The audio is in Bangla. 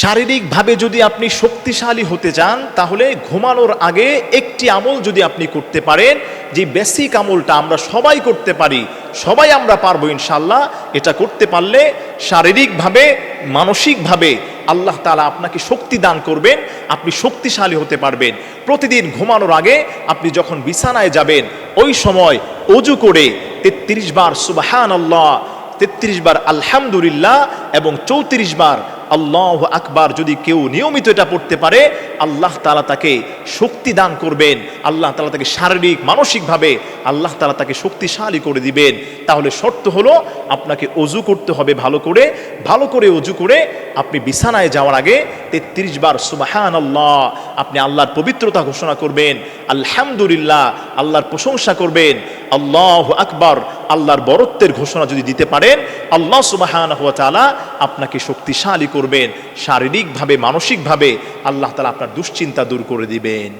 শারীরিকভাবে যদি আপনি শক্তিশালী হতে চান, তাহলে ঘুমানোর আগে একটি আমল যদি আপনি করতে পারেন, যে বেসিক আমলটা আমরা সবাই করতে পারি, সবাই আমরা পারব ইনশাল্লাহ এটা করতে পারলে শারীরিকভাবে, মানসিকভাবে আল্লাহ তালা আপনাকে শক্তি দান করবেন, আপনি শক্তিশালী হতে পারবেন। প্রতিদিন ঘুমানোর আগে আপনি যখন বিছানায় যাবেন, ওই সময় অজু করে তেত্রিশ বার সুবাহান আল্লাহ তেত্রিশ বার আলহামদুলিল্লাহ এবং চৌত্রিশ বার আল্লাহ আকবার, যদি কেউ নিয়মিত এটা পড়তে পারে, আল্লাহ তালা তাকে শক্তি দান করবেন, আল্লাহ তালা তাকে শারীরিক, মানসিকভাবে আল্লাহ তালা তাকে শক্তিশালী করে দিবেন। তাহলে শর্ত হলো, আপনাকে অজু করতে হবে ভালো করে ভালো করে অজু করে আপনি বিছানায় যাওয়ার আগে তেত্রিশ বার সুবাহান আল্লাহ আপনি আল্লাহর পবিত্রতা ঘোষণা করবেন, আলহামদুলিল্লাহ, আল্লাহর প্রশংসা করবেন, আল্লাহ আকবর, আল্লাহর বরত্বের ঘোষণা যদি দিতে পারেন, আল্লাহ সুবাহান হুয়া তালা আপনাকে শক্তিশালী করবেন, শারীরিকভাবে, মানসিকভাবে, আল্লাহ তালা আপনার দুশ্চিন্তা দূর করে দিবেন।